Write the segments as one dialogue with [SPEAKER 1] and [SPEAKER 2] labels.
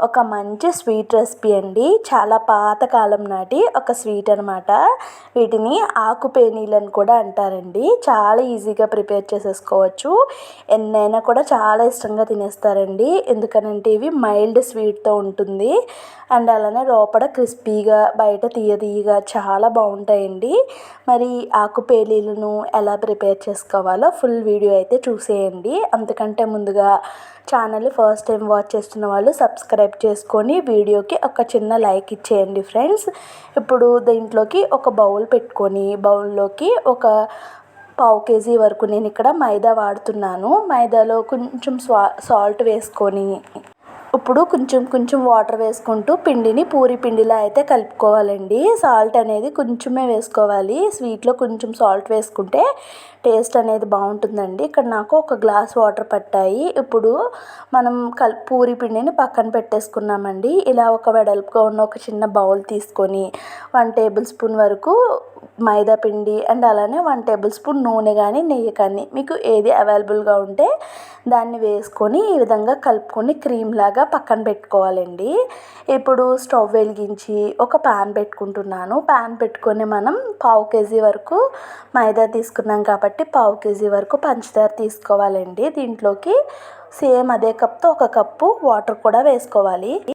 [SPEAKER 1] ఒక మంచి sweet recipe అండి. చాలా పాతకాలం నాటి ఒక స్వీట్ అనమాట వీటిని ఆకు అని కూడా అంటారండి. చాలా ఈజీగా ప్రిపేర్ చేసేసుకోవచ్చు. ఎన్నైనా కూడా చాలా ఇష్టంగా తినేస్తారండి. ఎందుకనంటే ఇవి మైల్డ్ స్వీట్తో ఉంటుంది. అండ్ అలానే లోపల క్రిస్పీగా బయట తీయ తీయగా చాలా బాగుంటాయండి. మరి ఆకు పేలీలను ఎలా ప్రిపేర్ చేసుకోవాలో ఫుల్ వీడియో అయితే చూసేయండి. అంతకంటే ముందుగా ఛానల్ ఫస్ట్ టైం వాచ్ చేస్తున్న వాళ్ళు సబ్స్క్రైబ్ చేసుకొని వీడియోకి ఒక చిన్న లైక్ ఇచ్చేయండి ఫ్రెండ్స్. ఇప్పుడు దీంట్లోకి ఒక బౌల్ పెట్టుకొని బౌల్లోకి ఒక పావు కేజీ వరకు నేను ఇక్కడ మైదా వాడుతున్నాను. మైదాలో కొంచెం సాల్ట్ వేసుకొని ఇప్పుడు కొంచెం కొంచెం వాటర్ వేసుకుంటూ పిండిని పూరి పిండిలా అయితే కలుపుకోవాలండి. సాల్ట్ అనేది కొంచెమే వేసుకోవాలి. స్వీట్లో కొంచెం సాల్ట్ వేసుకుంటే టేస్ట్ అనేది బాగుంటుందండి. ఇక్కడ నాకు ఒక గ్లాస్ వాటర్ పట్టాయి. ఇప్పుడు మనం కల్ పూరి పిండిని పక్కన పెట్టేసుకున్నామండి. ఇలా ఒక వెడల్పుగా ఉన్న ఒక చిన్న బౌల్ తీసుకొని వన్ టేబుల్ స్పూన్ వరకు మైదా పిండి అండ్ అలానే వన్ టేబుల్ స్పూన్ నూనె కానీ నెయ్యి కానీ మీకు ఏది అవైలబుల్గా ఉంటే దాన్ని వేసుకొని ఈ విధంగా కలుపుకొని క్రీమ్ లాగా పక్కన పెట్టుకోవాలండి. ఇప్పుడు స్టవ్ వెలిగించి ఒక ప్యాన్ పెట్టుకుంటున్నాను. ప్యాన్ పెట్టుకొని మనం పావు కేజీ వరకు మైదా తీసుకున్నాం కాబట్టి పావు కేజీ వరకు పంచదార తీసుకోవాలండి. దీంట్లోకి సేమ్ అదే కప్తో ఒక కప్పు వాటర్ కూడా వేసుకోవాలి.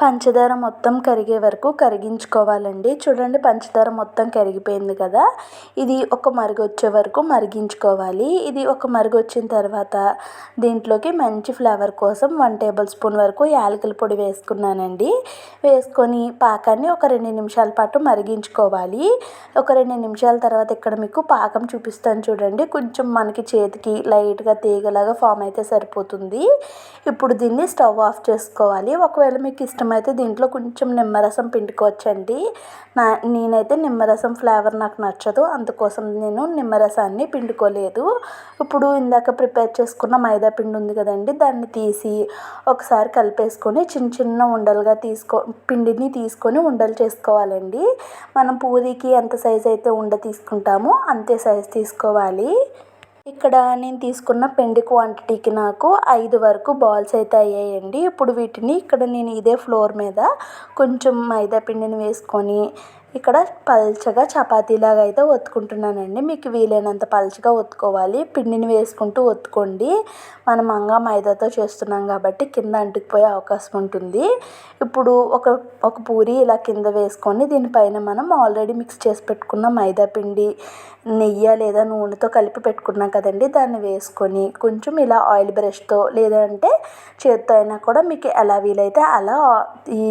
[SPEAKER 1] పంచదార మొత్తం కరిగే వరకు కరిగించుకోవాలండి. చూడండి పంచదార మొత్తం కరిగిపోయింది కదా. ఇది ఒక మరుగు వచ్చే వరకు మరిగించుకోవాలి. ఇది ఒక మరుగు వచ్చిన తర్వాత దీంట్లోకి మంచి ఫ్లేవర్ కోసం వన్ టేబుల్ స్పూన్ వరకు యాలకుల పొడి వేసుకున్నానండి. వేసుకొని పాకాన్ని ఒక రెండు నిమిషాల పాటు మరిగించుకోవాలి. ఒక రెండు నిమిషాల తర్వాత ఇక్కడ మీకు పాకం చూపిస్తాను చూడండి. కొంచెం మనకి చేతికి లైట్గా తీగలాగా ఫామ్ అయితే సరిపోతుంది. ఇప్పుడు దీన్ని స్టవ్ ఆఫ్ చేసుకోవాలి. ఒకవేళ మీకు ఇష్టం అయితే దీంట్లో కొంచెం నిమ్మరసం పిండుకోవచ్చండి. నా నేనైతే నిమ్మరసం ఫ్లేవర్ నాకు నచ్చదు. అందుకోసం నేను నిమ్మరసాన్ని పిండుకోలేదు. ఇప్పుడు ఇందాక ప్రిపేర్ చేసుకున్న మైదా పిండి ఉంది కదండి దాన్ని తీసి ఒకసారి కలిపేసుకొని చిన్న చిన్న ఉండలుగా తీసుకో పిండిని తీసుకొని ఉండలు చేసుకోవాలండి. మనం పూరీకి ఎంత సైజ్ అయితే ఉండ తీసుకుంటామో అంతే సైజ్ తీసుకోవాలి. ఇక్కడ నేను తీసుకున్న పిండి క్వాంటిటీకి నాకు ఐదు వరకు బాల్స్ అయితే అయ్యాయండి. ఇప్పుడు వీటిని ఇక్కడ నేను ఇదే ఫ్లోర్ మీద కొంచెం మైదా పిండిని వేసుకొని ఇక్కడ పల్చగా చపాతీలాగా అయితే ఒత్తుకుంటున్నానండి. మీకు వీలైనంత పల్చగా ఒత్తుకోవాలి. పిండిని వేసుకుంటూ ఒత్తుకోండి. మనం మంగా మైదాతో చేస్తున్నాం కాబట్టి కింద అంటుకుపోయే అవకాశం ఉంటుంది. ఇప్పుడు ఒక ఒక పూరి ఇలా కింద వేసుకొని దీనిపైన మనం ఆల్రెడీ మిక్స్ చేసి పెట్టుకున్న మైదా పిండి నెయ్యి లేదా నూనెతో కలిపి పెట్టుకున్నాం కదండి. దాన్ని వేసుకొని కొంచెం ఇలా ఆయిల్ బ్రష్తో లేదంటే చేత్తో అయినా కూడా మీకు ఎలా వీలైతే అలా ఈ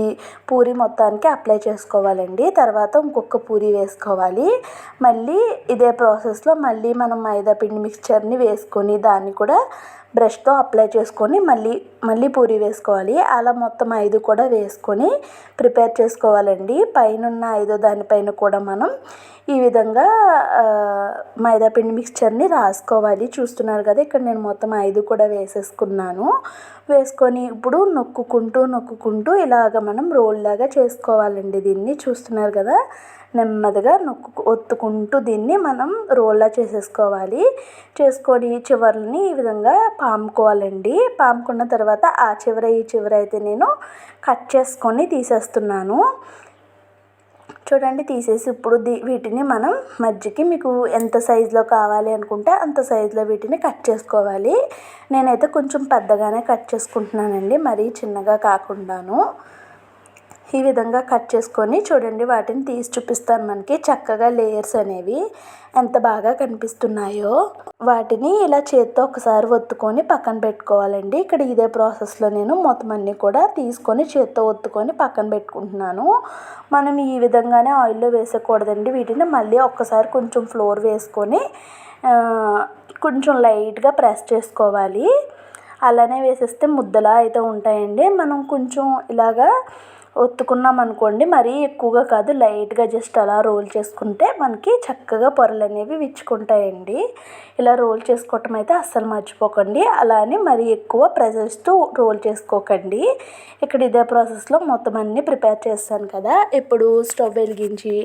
[SPEAKER 1] పూరి మొత్తానికి అప్లై చేసుకోవాలండి. తర్వాత ఇంకొక పూరి వేసుకోవాలి. మళ్ళీ ఇదే ప్రాసెస్లో మళ్ళీ మనం మైదా పిండి మిక్చర్ని వేసుకొని దాన్ని కూడా బ్రష్తో అప్లై చేసుకొని మళ్ళీ మళ్ళీ పూరి వేసుకోవాలి. అలా మొత్తం ఐదు కూడా వేసుకొని ప్రిపేర్ చేసుకోవాలండి. పైనున్న ఐదో దానిపైన కూడా మనం ఈ విధంగా మైదా పిండి మిక్స్చర్ని రాసుకోవాలి. చూస్తున్నారు కదా ఇక్కడ నేను మొత్తం ఐదు కూడా వేసేసుకున్నాను. వేసుకొని ఇప్పుడు నొక్కుకుంటూ నొక్కుకుంటూ ఇలాగ మనం రోల్ లాగా చేసుకోవాలండి దీన్ని. చూస్తున్నారు కదా నెమ్మదిగా నొక్కు ఒత్తుకుంటూ దీన్ని మనం రోల్లా చేసేసుకోవాలి. చేసుకొని చివరిని ఈ విధంగా పాముకోవాలండి. పాముకున్న తర్వాత ఆ చివర ఈ చివర అయితే నేను కట్ చేసుకొని తీసేస్తున్నాను. చూడండి తీసేసి ఇప్పుడు దీ వీటిని మనం మధ్యకి మీకు ఎంత సైజులో కావాలి అనుకుంటే అంత సైజులో వీటిని కట్ చేసుకోవాలి. నేనైతే కొంచెం పెద్దగానే కట్ చేసుకుంటున్నానండి మరీ చిన్నగా కాకుండాను. ఈ విధంగా కట్ చేసుకొని చూడండి వాటిని తీసి చూపిస్తాను మనకి. చక్కగా లేయర్స్ అనేవి ఎంత బాగా కనిపిస్తున్నాయో. వాటిని ఇలా చేత్తో ఒకసారి ఒత్తుకొని పక్కన పెట్టుకోవాలండి. ఇక్కడ ఇదే ప్రాసెస్లో నేను మొత్తం అన్నీ కూడా తీసుకొని చేత్తో ఒత్తుకొని పక్కన పెట్టుకుంటున్నాను. మనం ఈ విధంగానే ఆయిల్లో వేసకూడదండి. వీటిని మళ్ళీ ఒక్కసారి కొంచెం ఫ్లోర్ వేసుకొని కొంచెం లైట్గా ప్రెస్ చేసుకోవాలి. అలానే వేసేస్తే ముద్దలా అయితే ఉంటాయండి. మనం కొంచెం ఇలాగా ఒత్తుకున్నాం అనుకోండి మరీ ఎక్కువగా కాదు లైట్గా జస్ట్ అలా రోల్ చేసుకుంటే మనకి చక్కగా పొరలు అనేవి విచ్చుకుంటాయండి. ఇలా రోల్ చేసుకోవటం అయితే అస్సలు మర్చిపోకండి. అలానే మరీ ఎక్కువ ప్రెజర్స్తో రోల్ చేసుకోకండి. ఇక్కడ ఇదే ప్రాసెస్లో మొత్తం అన్నీ ప్రిపేర్ చేస్తాను కదా. ఇప్పుడు స్టవ్ వెలిగించి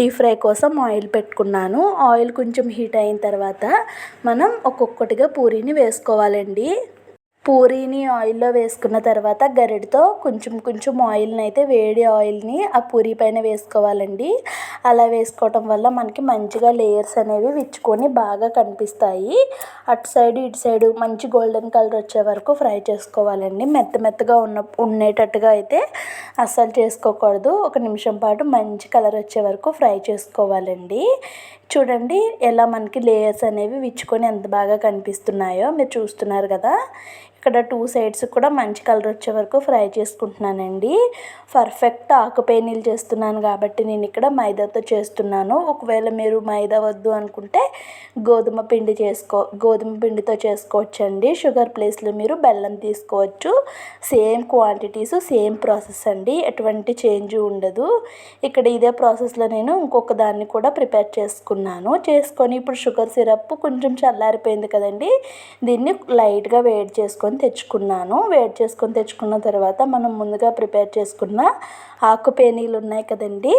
[SPEAKER 1] డీప్ ఫ్రై కోసం ఆయిల్ పెట్టుకున్నాను. ఆయిల్ కొంచెం హీట్ అయిన తర్వాత మనం ఒక్కొక్కటిగా పూరీని వేసుకోవాలండి. పూరీని ఆయిల్లో వేసుకున్న తర్వాత గరిటతో కొంచెం కొంచెం ఆయిల్ని అయితే వేడి ఆయిల్ని ఆ పూరీ పైన వేసుకోవాలండి. అలా వేసుకోవటం వల్ల మనకి మంచిగా లేయర్స్ అనేవి విచ్చుకొని బాగా కనిపిస్తాయి. అటు సైడ్ ఇటు సైడ్ మంచి గోల్డెన్ కలర్ వచ్చే వరకు ఫ్రై చేసుకోవాలండి. మెత్త మెత్తగా ఉన్న ఉండేటట్టుగా అయితే అస్సలు చేసుకోకూడదు. ఒక నిమిషం పాటు మంచి కలర్ వచ్చే వరకు ఫ్రై చేసుకోవాలండి. చూడండి ఎలా మనకి లేయర్స్ అనేవి విచ్చుకొని ఎంత బాగా కనిపిస్తున్నాయో మీరు చూస్తున్నారు కదా. ఇక్కడ టూ సైడ్స్ కూడా మంచి కలర్ వచ్చే వరకు ఫ్రై చేసుకుంటున్నానండి. పర్ఫెక్ట్ ఆకుపేనీలు చేస్తున్నాను కాబట్టి నేను ఇక్కడ మైదాతో చేస్తున్నాను. ఒకవేళ మీరు మైదా వద్దు అనుకుంటే గోధుమ పిండి చేసుకో గోధుమ పిండితో చేసుకోవచ్చండి. షుగర్ ప్లేస్లో మీరు బెల్లం తీసుకోవచ్చు. సేమ్ క్వాంటిటీస్ సేమ్ ప్రాసెస్ అండి. ఎటువంటి చేంజ్ ఉండదు. ఇక్కడ ఇదే ప్రాసెస్లో నేను ఇంకొక దాన్ని కూడా ప్రిపేర్ చేసుకున్నాను. చేసుకొని ఇప్పుడు షుగర్ సిరప్ కొంచెం చల్లారిపోయింది కదండి. దీన్ని లైట్గా వేడి చేసుకొని తెచ్చుకున్నాను. వేడి చేసుకొని తెచ్చుకున్న తర్వాత మనం ముందుగా ప్రిపేర్ చేసుకున్న ఆకు పేనీలు ఉన్నాయి కదండి.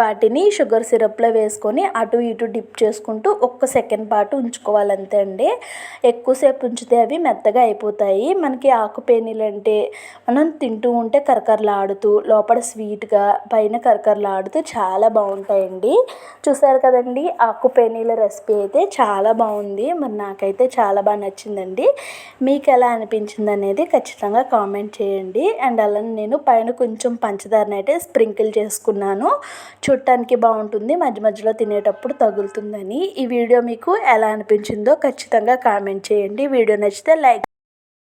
[SPEAKER 1] వాటిని షుగర్ సిరప్లో వేసుకొని అటు ఇటు డిప్ చేసుకుంటూ ఒక్క సెకండ్ పాటు ఉంచుకోవాలంతే అండి. ఎక్కువసేపు ఉంచితే అవి మెత్తగా అయిపోతాయి. మనకి ఆకు పేనీలు అంటే మనం తింటూ ఉంటే కరకరలాడుతూ లోపల స్వీట్గా పైన కరకరలాడుతూ చాలా బాగుంటాయండి. చూసారు కదండి ఆకు పేనీల రెసిపీ అయితే చాలా బాగుంది. మరి నాకైతే చాలా బాగా నచ్చిందండి. మీకు ఎలా అనిపించింది అనేది ఖచ్చితంగా కామెంట్ చేయండి. అండ్ అలానే నేను పైన కొంచెం పంచదారని అయితే స్ప్రింకిల్ చేసుకున్నాను. చూడటానికి బాగుంటుంది. మధ్య మధ్యలో తినేటప్పుడు తగులుతుందని. ఈ వీడియో మీకు ఎలా అనిపించిందో ఖచ్చితంగా కామెంట్ చేయండి. వీడియో నచ్చితే లైక్